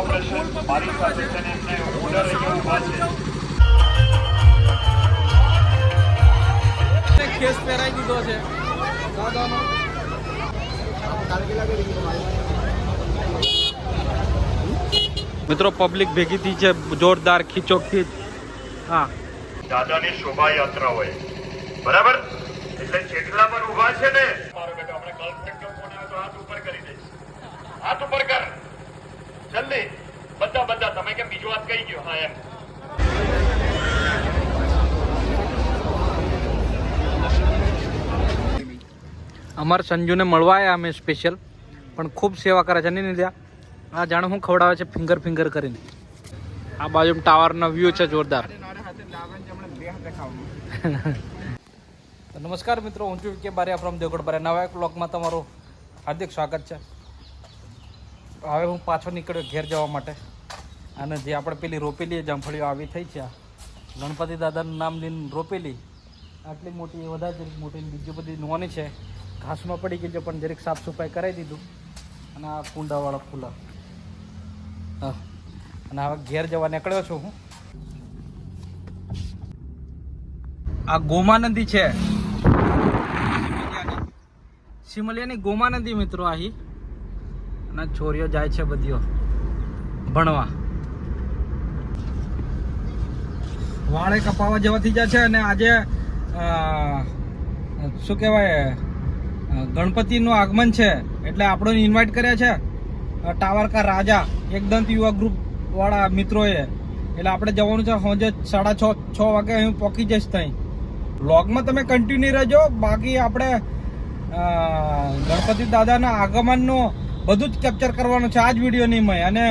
Operation મારી સાથે છે ઓર્ડર અહીંયા ઊભા છે. કેસ પહેરાઈ દીધો છે. દાદાનો. મિત્રો પબ્લિક ભેગી થઈ છે જોરદાર ખીચો ખીચ હા. દાદાની શોભાયાત્રા હોય. બરાબર? એટલે જેટલા પણ ઊભા છે ને મારો બેટો આપણે તો હાથ ઉપર કરી દઈશ. હાથ ઉપર કર. જલ્દી બધા બધા, તમે કેમ બીજું વાત કહી ગયો? હા, એમ. અમારા સંજુને મળવા આવ્યા અમે સ્પેશિયલ પણ ખૂબ સેવા કરે છે. નહીં લીધા આ જાણે હું ખવડાવે છે? ફિંગર ફિંગર કરીને. આ બાજુ ટાવરનો વ્યૂ છે જોરદાર. નમસ્કાર મિત્રો, હું છું કે બારિયા ફ્રોમ દેવગઢ બારિયા. નવા એક બ્લોગમાં તમારું હાર્દિક સ્વાગત છે. હવે હું પાછો નીકળ્યો ઘેર જવા માટે. અને જે આપણે પેલી રોપેલી જામફળીઓ, આવી થઈ છે. ગણપતિ દાદાનું નામ લઈને રોપેલી. આટલી મોટી વધારે જરીક મોટી બીજી બધી નોની છે. ઘાસમાં પડી ગઈ છે, પણ જરીક સાફ સફાઈ કરાવી દીધું. અને આ કુંડાવાળા ફૂલા. હા. અને હવે ઘેર જવા નીકળ્યો છું હું. આ ગોમા નદી છે. સિમલિયાની ગોમા નદી મિત્રો આહી. અને છોરીઓ જાય છે બધીઓ. ભણવા. વાળે કપાવા જવાથી જાય છે અને આજે શું કહેવાય ગણપતિનું આગમન છે એટલે આપણને ઇન્વાઇટ કર્યા છે ટાવર કા રાજા એકદમ યુવા ગ્રુપ વાળા મિત્રોએ. એટલે આપણે જવાનું છે સાંજે સાડા છ છ વાગે હું પહોંચી જઈશ ત્યાં બ્લોગમાં તમે કન્ટિન્યુ રહેજો. બાકી આપણે ગણપતિ દાદાના આગમનનું બધું જ કેપ્ચર કરવાનું છે. આ જ વિડીયોની મેં. અને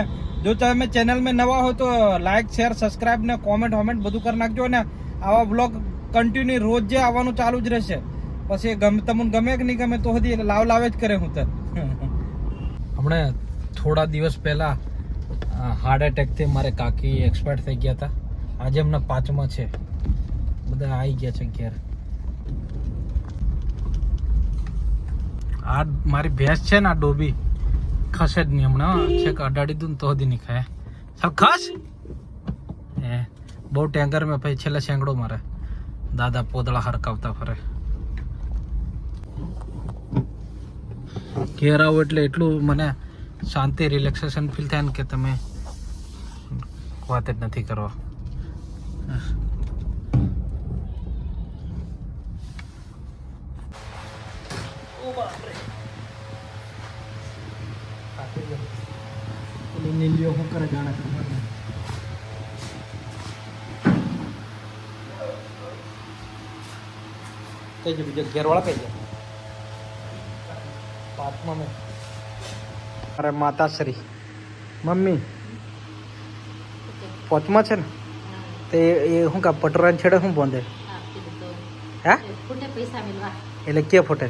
જો તમે ચેનલમાં નવા હો તો લાઇક શેર સબસ્ક્રાઇબ ને કોમેન્ટ વોમેન્ટ બધું કરી નાખજો અને આવા બ્લોગ કન્ટિન્યુ રોજ જે આવવાનું ચાલુ જ રહેશે. પછી ગમે તમને ગમે કે નહીં ગમે તો હજી લાવ લાવે જ કરે હું તો. હમણે થોડા દિવસ પહેલા હાર્ટ એટેકથી મારે કાકી એક્સપાયર થઈ ગયા હતા. આજે એમના પાંચમા છે. બધા આવી ગયા છે ઘેર. આ મારી ભેંસ છે ને આ ડોબી. ખસે જ નહીં હમણાં છે કે અડાડી દઉં તો સુધી નહીં ખાય. ચાલ ખસ એ બહુ ટેન્ગર મેં પછી છેલ્લે શેંગડો મારે. દાદા પોદળા હરકાવતા ફરે. ઘેર આવો એટલે એટલું મને શાંતિ રિલેક્સેશન ફીલ થાય ને કે તમે વાત જ નથી કરવા પેલી નીલીઓ શું કરે જાણે ખબર નહીં કઈ છે બીજા ઘેરવાળા કઈ છે પાંચમા મેં. અરે માતાશ્રી. મમ્મી પાંચમા છે ને? તે એ શું કા પટોરા છેડે શું બોંધે? હે? ફૂટે પૈસા મિલવા એટલે કે ફોટે?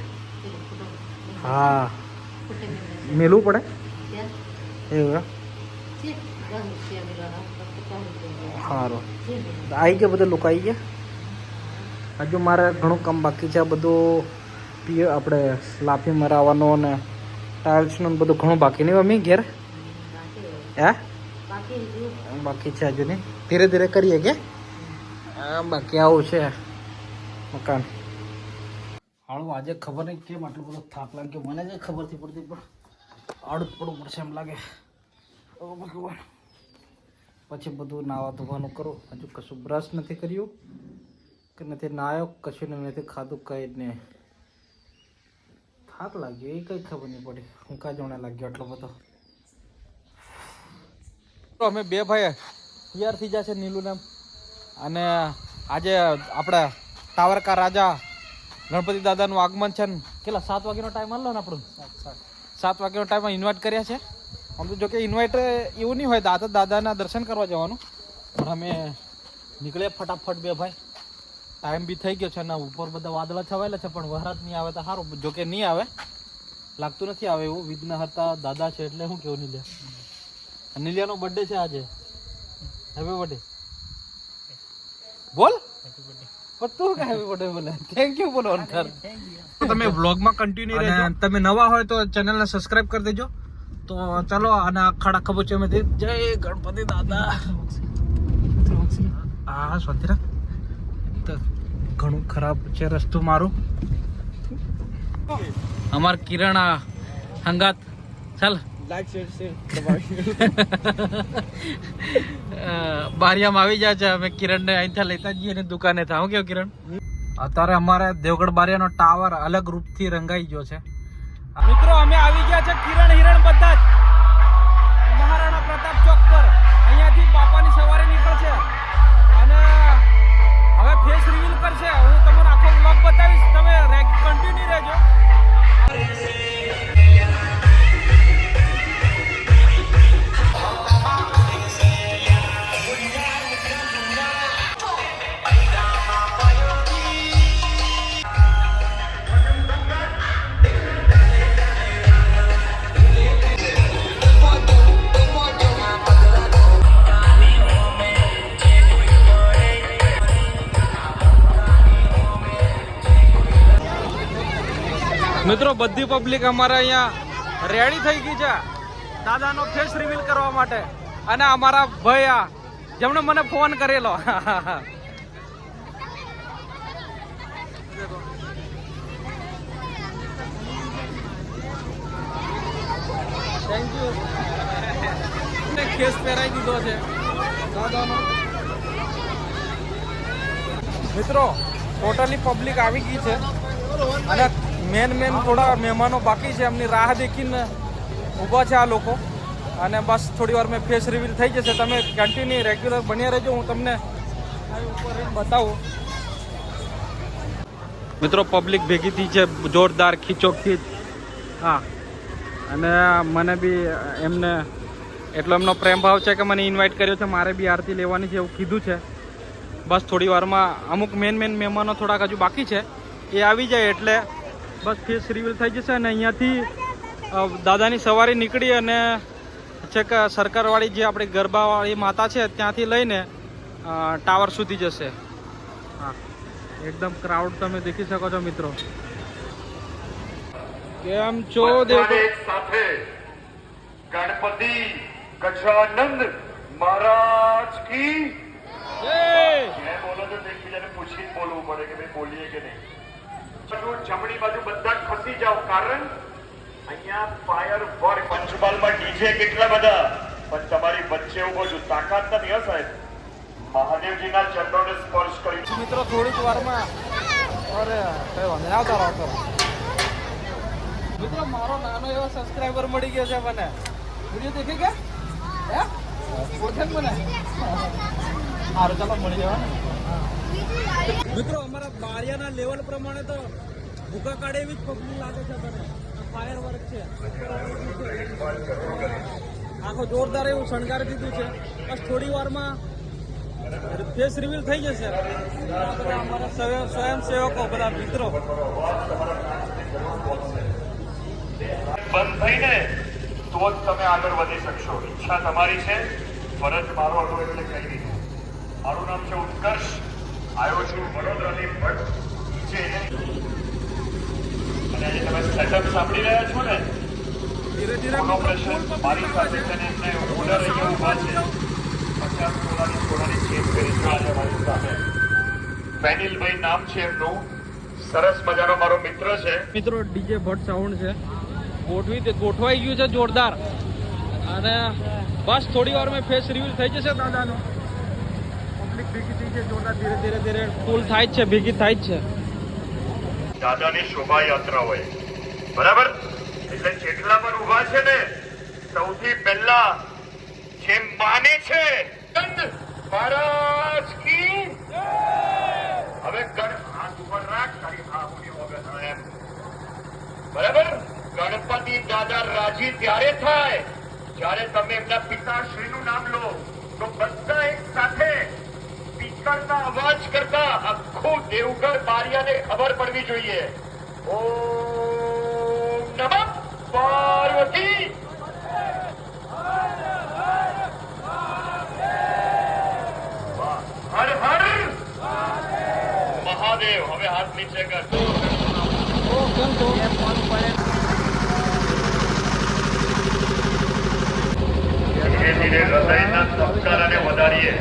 હા મેલવું પડે? એવું? સારું આવી ગયા બધા લોકો આવી ગયા? હજુ મારે ઘણું કામ બાકી છે આ બધું પીએ આપણે લાફી મરાવવાનો અને ટાઇલ્સનું ને બધું ઘણું બાકી નહીં મમ્મી ઘેર? હે? બાકી છે હજુ નહીં. ધીરે ધીરે કરીએ કે? બાકી આવું છે મકાન. હાળું આજે ખબર નહીં કેમ આટલો બધો થાક લાગ્યો. મને કઈ ખબર નથી પડતી પણ આડું પડવું પડશે એમ લાગે. ઓ ભગવાન. પછી બધું નાવા ધોવાનું કરો. હજુ કશું બ્રશ નથી કર્યું. કે નથી નાયો કશું નથી ખાધું કંઈ જ નહીં. થાક લાગ્યો એ કંઈ ખબર નહીં પડી. હું કાં જોણે લાગ્યો આટલો બધો. તો અમે બે ભાઈ તૈયાર થઈ જશે નીલું નામ. અને આજે આપણે ટાવરકા રાજા ગણપતિ દાદાનું આગમન છે ને કેટલા સાત વાગ્યાનો ટાઈમ આલો ને આપણું? સાત વાગ્યાનો ટાઈમ ઇન્વાઇટ કર્યા છે? આમ તો જો કે ઇન્વાઇટ એવું નહીં હોય દાદા દાદાના દર્શન કરવા જવાનું. પણ અમે નીકળ્યા ફટાફટ બે ભાઈ. ટાઈમ બી થઈ ગયો છે ને ઉપર બધા વાદળા છવાયેલા છે પણ વરસાદ નહીં આવે તો સારું. જોકે નહીં આવે. લાગતું નથી આવે એવું. વિઘ્ન હતા દાદા છે એટલે હું કેવું નીલિયા? નીલિયાનો બર્થડે છે આજે. હેપી બર્થડે બોલ. તું હેપી બર્થડે બોલે? થેન્ક યુ બોલો અંતર તમે વ્લોગમાં કન્ટિન્યુ રહેજો. તમે નવા હોય તો ચેનલને સબસ્ક્રાઇબ કરી દેજો. તો ચલો અને અખાડા ખબોચેમાંથી જય ગણપતિ દાદા. હા શાંતિ તો ઘણું ખરાબ છે રસ્તું મારું. અમાર કિરણ હંગાત. ચાલ. બારિયામાં આવી જાય છે. અમે કિરણને અહીંથી લેતા જઈએ ને દુકાને થાવ કેવું કિરણ. અત્યારે અમારે દેવગઢ બારિયાનો ટાવર અલગ રૂપથી રંગાઈ ગયો છે. મિત્રો, અમે આવી ગયા છે કિરણ હિરણ બધા જ. મહારાણા પ્રતાપ ચોક પર. અહીંયાથી બાપાની સવારે નીકળશે. અને હવે ફેસ રિવીલ કરશે. હું તમને આખો વ્લોગ બતાવીશ. તમે મિત્રો, બધી પબ્લિક અમારા અહીંયા રેડી થઈ ગઈ છે. દાદાનો ફેસ રિવીલ કરવા માટે. અને અમારા ભાઈ આ જેમણે મને ફોન કરેલો. થેન્ક યુ ખેસ પહેરાઈ દીધો છે. દાદાનો. મિત્રો ટોટલી પબ્લિક આવી ગઈ છે. અને મેન મેન થોડા મહેમાનો બાકી છે. એમની રાહ દેખીને ઊભા છે આ લોકો. અને બસ થોડી વાર મેં ફેસ રિવીલ થઈ જશે. તમે કન્ટિન્યુ રેગ્યુલર બન્યા રહેજો. હું તમને ઉપર બતાવું. મિત્રો પબ્લિક ભેગી થઈ છે. જોરદાર ખીચોખીચ હા. અને મને બી એમને, એટલો એમનો પ્રેમ ભાવ છે કે મને ઇન્વાઇટ કર્યો છે. મારે બી આરતી લેવાની છે એવું કીધું છે. બસ થોડી વારમાં અમુક મેન મેન મહેમાનો થોડાક હજુ બાકી છે. એ આવી જાય એટલે બસ ફેસ રિવીલ થઈ જશે અને અહીંયાથી દાદાની સવારી નીકળી અને છેક સરકારવાળી જે આપણી ગરબાવાળી માતા છે ત્યાંથી લઈને ટાવર સુધી જશે. હા એકદમ ક્રાઉડ તમે દેખી શકો છો મિત્રો. કેમ છો સાથે ગણપતિ ગજાનંદ મહારાજ કી? જય! બોલો તો તે એકબીજાને પૂછીને બોલવું પડે કે ભાઈ બોલીએ કે નહીં? ચલો, જમણી બાજુ બધા જ ખસી જાઓ. કારણ અહીંયા ફાયર વર્ક. પંચમહાલમાં ડીજે કેટલા બધા? પણ તમારી વચ્ચે ઊભો છું. તાકાત નથી હો સાહેબ. મહાદેવજીના ચરણોને સ્પર્શ કરી. મિત્રો થોડીક વારમાં અરે કઈ વાંધો આવતા રહો મિત્રો મારો નાનો એવો સબસ્ક્રાઇબર મળી ગયો છે મને. વીડિયો દેખી ગયા? હે? ઓળખે મને? સારું ચાલો મળી જવા મિત્રો, અમારા બારિયાના લેવલ પ્રમાણે તો ભૂકા કાઢે એવી જ પબ્લિક લાગે છે તમે ફાયર વર્ક છે. આખો જોરદાર એવું શણગારી દીધું છે. બસ થોડી વારમાં ફેસ રિવીલ થઈ જશે. બધા અમારા સ્વયં સ્વયંસેવકો, બધા મિત્રો. બંધ થઈને તો જ તમે આગળ વધી શકશો. ઈચ્છા તમારી છે. ફરજ મારો હતો એટલે કહી દીધું. મારું નામ છે ઉત્કર્ષ. આવ્યો છું વડોદરાની ભટ્ટ નીચે અને આજે તમે સેટઅપ સાંભળી રહ્યા છો ને? મારી સાથે એમને ઓર્ડર અહીંયા ઊભા છે. પચાસ તોલાની સોનાની ચેન કરી છે આજે મારી સામે. ફેનિલભાઈ નામ છે એમનું. સરસ મજાનો મારો મિત્ર છે. મિત્રો ડીજે ભટ્ટ સાઉન્ડ છે. ગોઠવી તે ગોઠવાઈ ગયું છે જોરદાર. અને બસ થોડી વાર મેં ફેસ રિવીલ થઈ જશે દાદાનો. ગણપતિ દાદા રાજી ત્યારે થાય, જ્યારે તમે એમના પિતાશ્રીનું નામ લો, તો બધા એક સાથે સ્પીકરના અવાજ કરતા આખું દેવગઢ બારિયાને ખબર પડવી જોઈએ ઓમ નમઃ પાર્વતી વાહ. હર હર મહાદેવ હવે હાથ નીચે કર ઓ કેમ છો ધીરે હૃદયના સંસ્કારને વધારીએ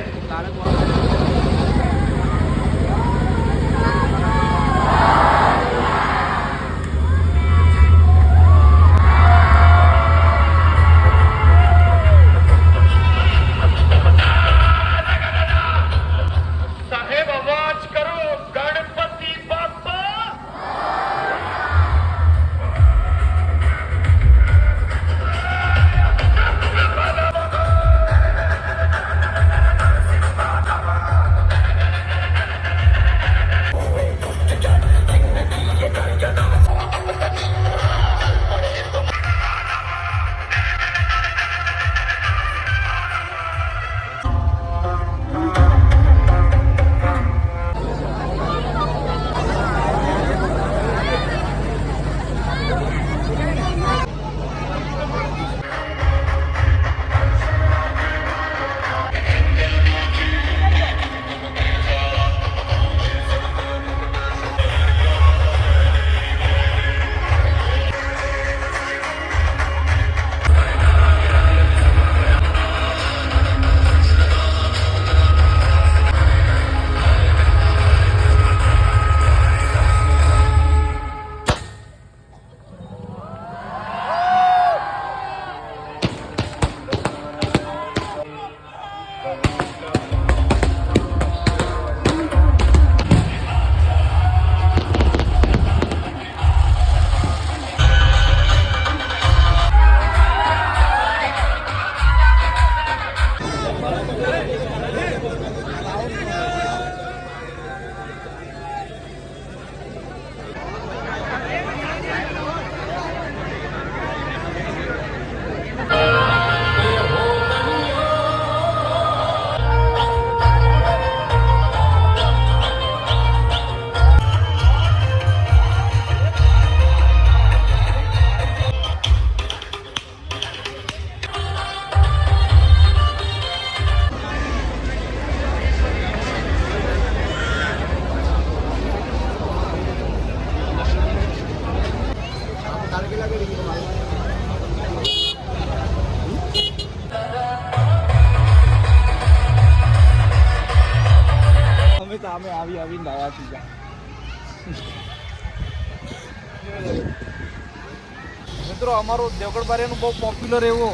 મિત્રો, અમારો દેવગઢ બારિયાનું બહુ પોપ્યુલર એવો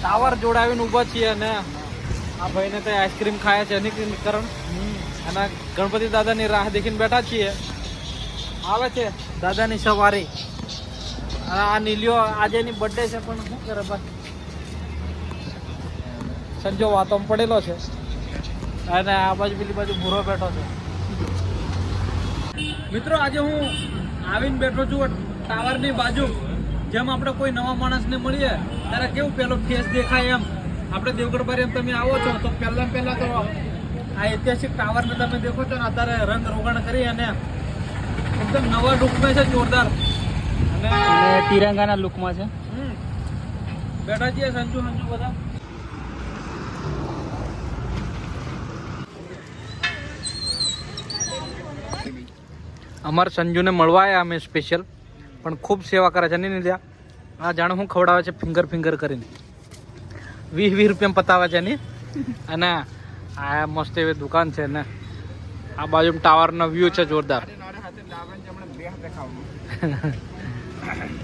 ટાવર જોડાવીને ઊભા છીએ અને આ ભાઈને ત્યાં આઈસ્ક્રીમ ખાયા છે અનિકરણ અને ગણપતિ દાદાની રાહ દેખીને બેઠા છીએ. આવે છે દાદાની સવારી. અને આ નીલ્યો આજે એની બર્થડે છે, પણ શું કરે ભાઈ? સંજો વાતોમાં પડેલો છે. અને આ બાજુ પેલી બાજુ ભૂરો બેઠો છે. મિત્રો, આજે હું આવીને બેઠો છું ટાવરની બાજુ. જેમ આપણે કોઈ નવા માણસને મળીએ ત્યારે કેવું પેલો ફેસ દેખાય એમ. આપણે દેવગઢ એમ તમે આવો છો તો પહેલા પહેલાં તો આ ઐતિહાસિક ટાવરને તમે દેખો છો ને અત્યારે રંગ રોગણ કરી અને એકદમ નવા લુકમાં છે જોરદાર. અને તિરંગાના લુકમાં છે. બેઠા છીએ સંજુ સંજુ બધા. અમારા સંજુને મળવા આવ્યા અમે સ્પેશિયલ પણ ખૂબ સેવા કરે છે. નહીં લીધા આ જાણે હું ખવડાવે છે ફિંગર ફિંગર કરીને. વીસ વીસ રૂપિયા પતાવે છે નહીં. અને આ મસ્ત એવી દુકાન છે ને. આ બાજુ ટાવરનો વ્યૂ છે જોરદાર.